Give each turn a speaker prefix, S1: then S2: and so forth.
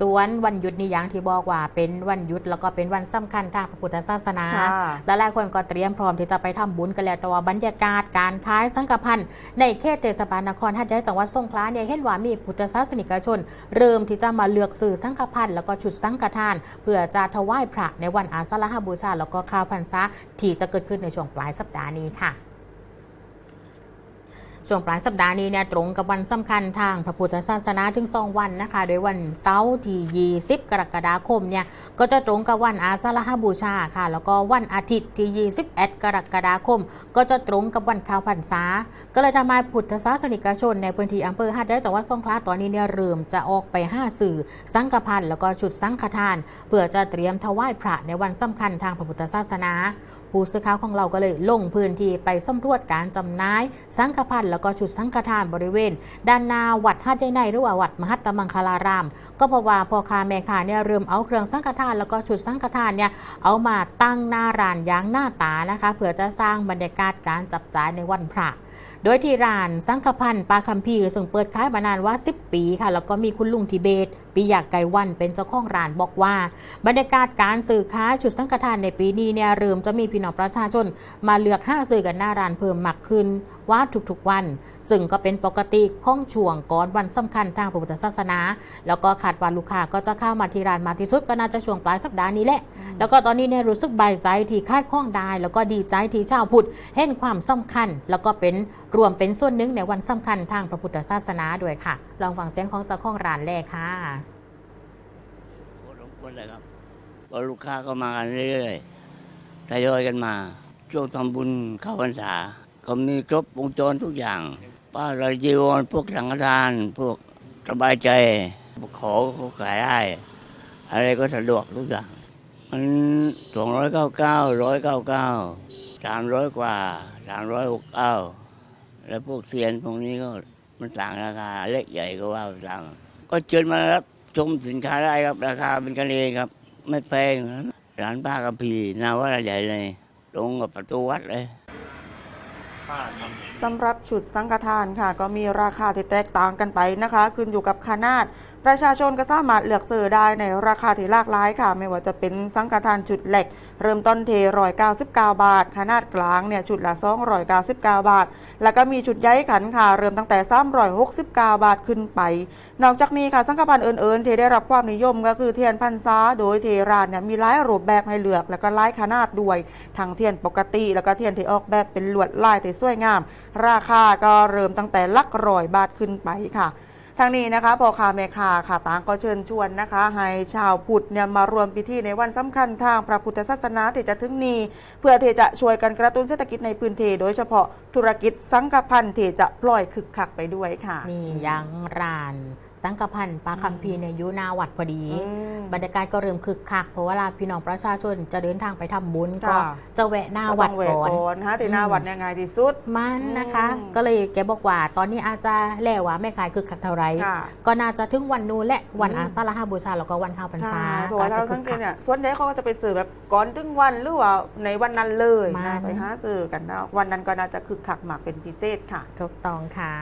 S1: ส่วนวันหยุดนี่อย่างที่บอกว่าเป็นวันหยุดแล้วก็เป็นวันสำคัญทางพระพุทธศาสนา
S2: ค่ะ
S1: และหลายคนก็เตรียมพร้อมที่จะไปทำบุญกันแล้วแต่ว่าบรรยากาศการขายสังฆพันธ์ในเขตเทศบาลนครหัดใหญ่จังหวัดสงขลาเนี่ยเห็นว่ามีพุทธศาสนิกชน เริ่มที่จะมาเลือกซื้อสังฆพันธ์แล้วก็ชุดสังฆทาน เพื่อจะถวายพระในวันอาสาฬหบูชา แล้วก็ข้าวพรรษาที่จะเกิดขึ้นในช่วงปลายสัปดาห์นี้ค่ะ ช่วงปลายสัปดาห์นี้เนี่ยตรงกับวันสำคัญทางพระพุทธศาสนาถึงสองวันนะคะ โดยวันเสาร์ที่ 20 กรกฎาคมเนี่ยก็จะตรงกับวันอาสาฬหบูชาค่ะ แล้วก็วันอาทิตย์ที่ 21 กรกฎาคม ก็จะตรงกับวันข้าวพรรษา ก็เลยทำให้พุทธศาสนิกชน ในพื้นที่อำเภอหาดใหญ่จังหวัดสงขลาตอนนี้เนี่ยเริ่มจะออกไปห้าสื่อ สังฆพันธ์แล้วก็ชุดสังฆทาน เพื่อจะเตรียมถวายพระในวันสำคัญทางพระพุทธศาสนา ผู้สื่อข่าวของเราก็เลยลงพื้นที่ไปสำรวจการจำหน่าย สังฆพันธ์แล้วก็ชุดสังฆทานบริเวณ ด้านหนาวัดหาดใหญ่ในหรือว่าวัดมหัตตมังคลาราม ก็เพราะว่าพ่อค้าแม่ค้าเนี่ยเริ่มเอาเครื่องสังฆทานแล้วก็ชุดสังฆทานเนี่ยเอามาตั้งหน้าร้านยางหน้าตานะคะเพื่อจะสร้างบรรยากาศการจับจ่ายในวันพระโดยที่ร้านสังฆพันธ์ปลาคัมพีซึ่งเปิดขายมานานว่า 10 ปีค่ะ แล้วก็มีคุณลุงทิเบต ปีอยากไก่วันเป็นเจ้าของร้านบอกว่า บรรยากาศการสื่อค้าชุดสังกทานในปีนี้เนี่ยเริ่มจะมีพี่น้องประชาชนมาเลือกห้าซื้อกันหน้าร้านเพิ่มมากขึ้น ว่าทุกๆวัน ซึ่งก็เป็นปกติของช่วงก่อนวันสำคัญทางพระพุทธศาสนา แล้วก็คาดว่าลูกค้าก็จะเข้ามาที่ร้านมากที่สุดก็น่าจะช่วงปลายสัปดาห์นี้แหละ แล้วก็ตอนนี้เนี่ยรู้สึกใบายใจที่คาดข้องได้ แล้วก็ดีใจที่ชาวพุทธเห็นความสำคัญ แล้วก็เป็นรวมเป็นส่วนหนึ่งในวันสำคัญทางพระพุทธศาสนาด้วยค่ะ ลองฟังเสียงของเจ้าของร้านแรกค่ะ
S3: พอสมควรเลยครับเพราะลูกค้าก็มากันเรื่อยๆทยอยกันมา ช่วงทำบุญเข้าพรรษา ก็มีครบวงจรทุกอย่าง ป้าราจีวรพวกสังฆทาน พวกสบายใจขอก็ขายได้ อะไรก็สะดวกทุกอย่าง มันสองร้อยเก้าเก้าร้อยเก้าเก้าสามร้อยกว่าสามร้อยหกเก้าแล้วพวกเทียนพวกนี้ก็มันต่างราคาเล็กใหญ่ก็ว่าต่างก็เชิญมารับชมสินค้าได้ครับ ราคาเป็นกันเองครับ ไม่แพงร้านป้ากระพีนาว่าใหญ่เลยตรงกับประตูวัดเลย
S2: สำหรับชุดสังฆทานค่ะ ก็มีราคาที่แตกต่างกันไปนะคะ ขึ้นอยู่กับขนาด ประชาชนก็สามารถเลือกซื้อได้ในราคาที่หลากหลายค่ะ ไม่ว่าจะเป็นสังฆทานชุดเหล็ก เริ่มต้นเทร้อยเก้าสิบเก้าบาท ขนาดกลางเนี่ยชุดละสองร้อยเก้าสิบเก้าบาท แล้วก็มีชุดใหญ่ขันค่ะ เริ่มตั้งแต่สามร้อยหกสิบเก้าบาทขึ้นไป นอกจากนี้ค่ะสังฆพันธ์อื่นๆที่ได้รับความนิยมก็คือเทียนพรรษาโดยเทรานเนี่ยมีหลายรูปแบบให้เลือกแล้วก็หลายขนาดด้วยทั้งเทียนปกติ แล้วก็เทียนที่ออกแบบเป็นลวดลายที่สวยงาม ราคาก็เริ่มตั้งแต่ลักร้อยบาทขึ้นไปค่ะ ทางนี้นะคะพ่อค้าแม่ค้าค่ะต่างก็เชิญชวนนะคะ ให้ชาวพุทธเนี่ยมารวมพิธีในวันสำคัญทางพระพุทธศาสนาที่จะถึงนี้ เพื่อที่จะช่วยกันกระตุ้นเศรษฐกิจในพื้นที่โดยเฉพาะธุรกิจสังกพันธ์ที่จะปล่อยคึกคักไปด้วยค่ะ
S1: นี่ยังราน สังฆพันธ์ปลาคัมพีร์เนี่ยอยู่หนาวัดพอดี
S2: อืม
S1: บรรยากาศก็เริ่มคึกคัก เพราะเวลาพี่น้องประชาชนจะเดินทางไปทำบุญก็
S2: ค่ะ
S1: จะแวะหน้า
S2: ก็
S1: วั
S2: ต้
S1: ด
S2: องเวท
S1: ก่อน
S2: ก่อนฮะที่หน้า
S1: อืม
S2: วัดเนี่ยง่ายที่สุด
S1: มันนะคะ
S2: อืม
S1: ก็เลยแกบอกว่าตอนนี้อาจจะแล่ว่าไม่ขายคึกคักเท่าไหร
S2: ค่ะ
S1: ก็น่าจะถึงวันนู้นและวัน
S2: อืม
S1: อาสาฬหบูชาแล้วก็วันข้าวพรรษา
S2: ใช่เพราะ
S1: ก็
S2: ว่า
S1: จะ
S2: เรา
S1: คึ
S2: สั
S1: ก
S2: งเก
S1: คั
S2: ต
S1: ก
S2: เนี่ยส่วนใหญ่เขาก็จะไปซื้อแบบก่อนถึงวันหรือว่าในวันนั้นเลย
S1: มั
S2: นะ
S1: น
S2: ไปหาซื้อกันนะวันนั้นก็น่าจะคึกคักมากเป็นพิเศษค่ะ
S1: ถูกต้องค่ะ